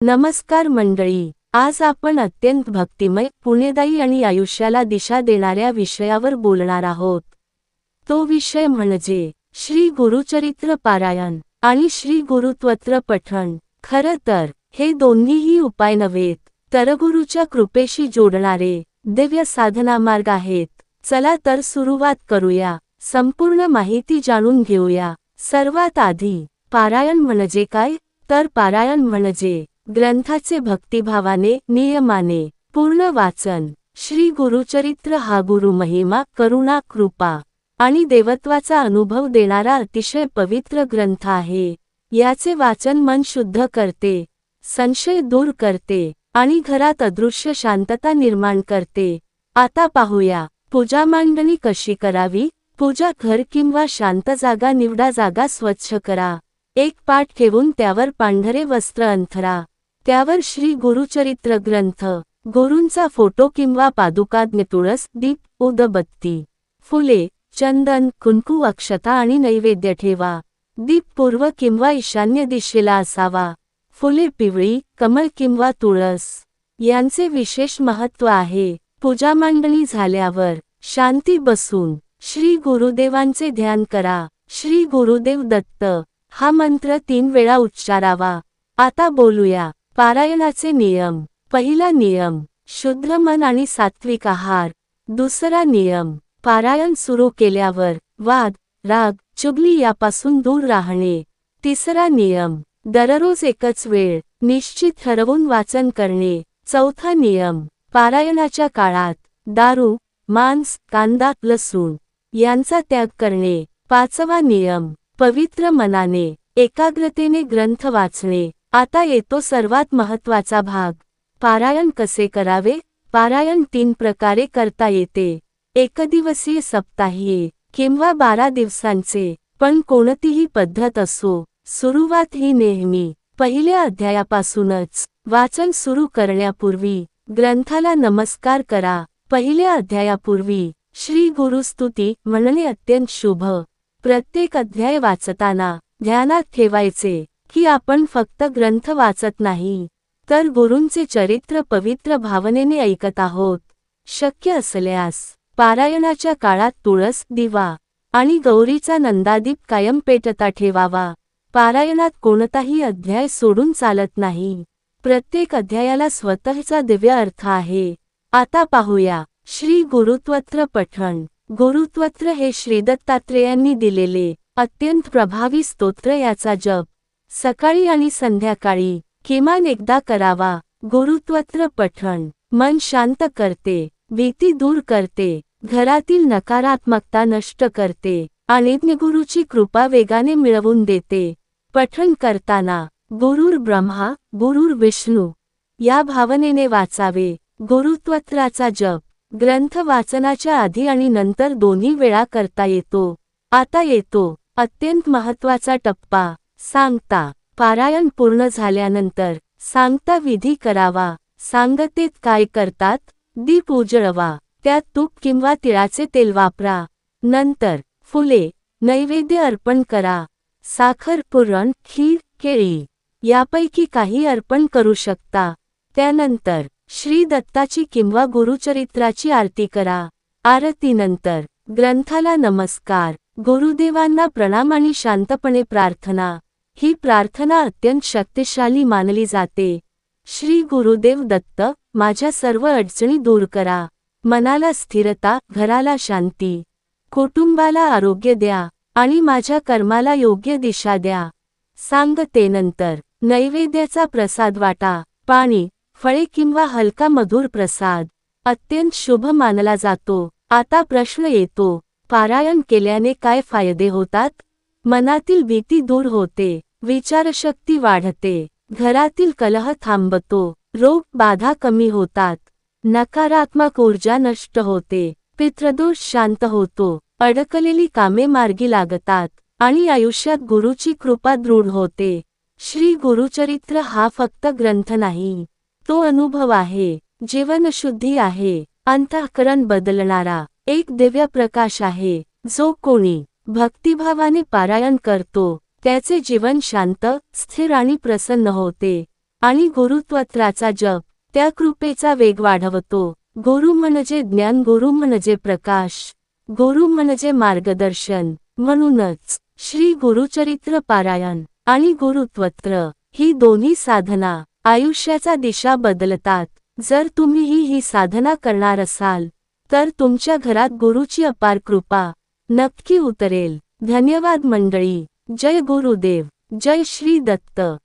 नमस्कार मंडळी आज आपण अत्यंत भक्तिमय पुण्यदायी आणि आयुष्याला दिशा देणाऱ्या विषयावर बोलणार आहोत. तो विषय म्हणजे श्री गुरुचरित्र पारायण आणि श्री गुरुत्वत्र पठण. खरं तर हे दोन्हीही उपाय नव्हेत तर गुरुच्या कृपेशी जोडणारे दिव्य साधना मार्ग आहेत. चला तर सुरुवात करूया. संपूर्ण माहिती जाणून घेऊया. सर्वात आधी पारायण म्हणजे काय? तर पारायण म्हणजे ग्रंथाचे भक्तिभावाने नियमाने पूर्ण वाचन. श्री गुरुचरित्र हा गुरु महिमा करुणा कृपा आणि देवत्वाचा अनुभव देणारा अतिशय पवित्र ग्रंथ आहे. याचे वाचन मन शुद्ध करते संशय दूर करते आणि घरात अदृश्य शांतता निर्माण करते. आता पाहूया पूजा मांडणी कशी करावी? पूजा घर किंवा शांत जागा निवडा जागा स्वच्छ करा. एक पाठ ठेवून त्यावर पांढरे वस्त्र अंथरा. त्यावर श्री गुरुचरित्र ग्रंथ गुरूंचा फोटो किंवा पादुकाज्ञ तुळस दीप उदबत्ती फुले चंदन कुंकू अक्षता आणि नैवेद्य ठेवा. दीप पूर्व किंवा ईशान्य दिशेला असावा. फुले पिवळी कमळ किंवा तुळस यांचे विशेष महत्त्व आहे. पूजा मांडणी झाल्यावर शांती बसून श्री गुरुदेवांचे ध्यान करा. श्री गुरुदेव दत्त हा मंत्र तीन वेळा उच्चारावा. आता बोलूया. पारायणाचे नियम. पहिला नियम शुद्ध मन आणि सात्विक आहार. दुसरा नियम पारायण सुरू केल्यावर वाद राग चुगली यापासून दूर राहणे. तिसरा नियम दररोज एकच वेळ निश्चित ठरवून वाचन करणे. चौथा नियम पारायणाच्या काळात दारू मांस कांदा लसूण यांचा त्याग करणे. पाचवा नियम पवित्र मनाने एकाग्रतेने ग्रंथ वाचणे. आता येतो सर्वात महत्त्वाचा भाग. पारायण कसे करावे? पारायण तीन प्रकारे करता येते. एकदिवसीय सप्ताहीय किंवा बारा दिवसांचे पण कोणतीही पद्धत असो. सुरुवात ही नेहमी पहिल्या अध्यायापासूनच. वाचन सुरू करण्यापूर्वी ग्रंथाला नमस्कार करा. पहिल्या अध्यायापूर्वी श्री गुरुस्तुती म्हणणे अत्यंत शुभ. प्रत्येक अध्याय वाचताना ध्यानात ठेवायचे. की आपण फक्त ग्रंथ वाचत नाही तर गुरूंचे चरित्र पवित्र भावनेने ऐकत आहोत. शक्य असल्यास पारायणाच्या काळात तुळस दिवा आणि गौरीचा नंदादीप कायम पेटता ठेवावा. पारायणात कोणताही अध्याय सोडून चालत नाही. प्रत्येक अध्यायाला स्वतःचा दिव्य अर्थ आहे. आता पाहूया. श्री गुरुत्वत्र पठण. गुरुत्वत्र हे श्रीदत्तात्रेयांनी दिलेले अत्यंत प्रभावी स्तोत्र याचा जप. सकाळी आणि संध्याकाळी किमान एकदा करावा. गुरुत्वत्र पठण. मन शांत करते. भीती दूर करते. घरातील नकारात्मकता नष्ट करते. आणि गुरुची कृपा वेगाने मिळवून देते. पठण करताना गुरुर ब्रह्मा गुरुर विष्णू या भावनेने वाचावे. गुरुत्वत्राचा जप. ग्रंथ वाचनाच्या आधी आणि नंतर दोन्ही वेळा करता येतो. आता येतो. अत्यंत महत्त्वाचा टप्पा. सांगता. पारायण पूर्ण झाल्यानंतर सांगता विधी करावा. सांगतेत काय करतात? दीप उजळवा. त्यात तूप किंवा तिळाचे तेल वापरा. नंतर फुले नैवेद्य अर्पण करा. साखर पुरण खीर केळी यापैकी काही अर्पण करू शकता. त्यानंतर श्री दत्ताची किंवा गुरुचरित्राची आरती करा. आरतीनंतर ग्रंथाला नमस्कार. गुरुदेवांना प्रणाम आणि शांतपणे प्रार्थना. ही प्रार्थना अत्यंत शक्तिशाली मानली जाते. श्री गुरुदेव दत्त माझ्या सर्व अडचणी दूर करा. मनाला स्थिरता घराला शांती. कुटुंबाला आरोग्य द्या आणि माझ्या कर्माला योग्य दिशा द्या. सांगतेनंतर नैवेद्याचा प्रसाद वाटा पाणी फळे किंवा हलका मधुर प्रसाद. अत्यंत शुभ मानला जातो. आता प्रश्न येतो पारायण केल्याने काय फायदे होतात? मनातील भीती दूर होते. विचारशक्ती वाढते. घरातील कलह थांबतो. रोग बाधा कमी होतात. नकारात्मक ऊर्जा नष्ट होते. पितृदोष शांत होतो. अडकलेली कामे मार्गी लागतात. आणि आयुष्यात गुरुची कृपा दृढ होते. श्री गुरुचरित्र हा फक्त ग्रंथ नाही. तो अनुभव आहे. जीवनशुद्धी आहे. अंतःकरण बदलणारा. एक दिव्य प्रकाश आहे. जो कोणी भक्तिभावाने पारायण करतो. त्याचे जीवन शांत स्थिर आणि प्रसन्न होते. आणि गुरुत्वत्राचा जप त्या कृपेचा वेग वाढवतो. गुरु म्हणजे ज्ञान गुरु म्हणजे प्रकाश. गुरु म्हणजे मार्गदर्शन. म्हणूनच श्री गुरुचरित्र पारायण आणि गुरुत्वत्र ही दोन्ही साधना आयुष्याचा दिशा बदलतात. जर तुम्हीही ही साधना करणार असाल तर तुमच्या घरात गुरुची अपार कृपा नक्की उतरेल. धन्यवाद मंडळी. जय गुरुदेव जय श्री दत्त.